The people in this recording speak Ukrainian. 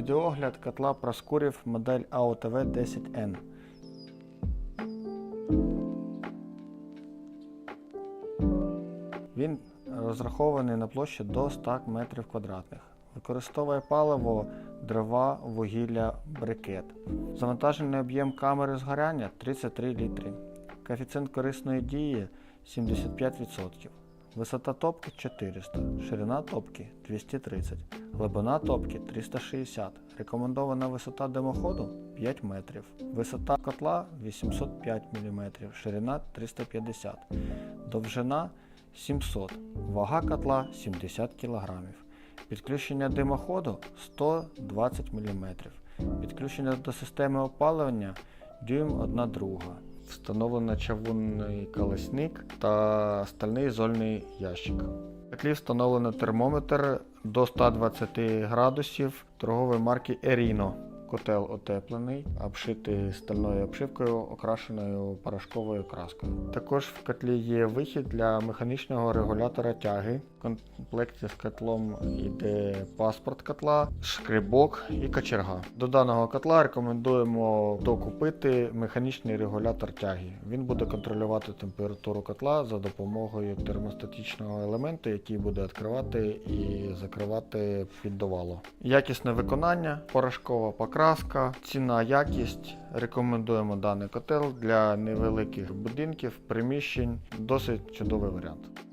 Відеогляд котла Проскурів модель AOTV 10N. Він розрахований на площу до 100 метрів квадратних. Використовує паливо, дрова, вугілля, брикет. Завантажений об'єм камери згоряння 33 літри. Коефіцієнт корисної дії 75%. Висота топки 400, ширина топки 230, глибина топки 360, рекомендована висота димоходу 5 метрів, висота котла 805 мм, ширина 350, довжина 700, вага котла 70 кг, підключення димоходу 120 мм, підключення до системи опалення дюйм 1 друга. Встановлено чавунний колесник та стальний зольний ящик. В петлі встановлено термометр до 120 градусів торгової марки Erino. Котел отеплений, обшитий стальною обшивкою, окрашеною порошковою краскою. Також в котлі є вихід для механічного регулятора тяги. В комплекті з котлом йде паспорт котла, шкребок і кочерга. До даного котла рекомендуємо докупити механічний регулятор тяги. Він буде контролювати температуру котла за допомогою термостатичного елементу, який буде відкривати і закривати піддувало. Якісне виконання, порошкова покраска, ціна, якість. Рекомендуємо даний котел для невеликих будинків, приміщень. Досить чудовий варіант.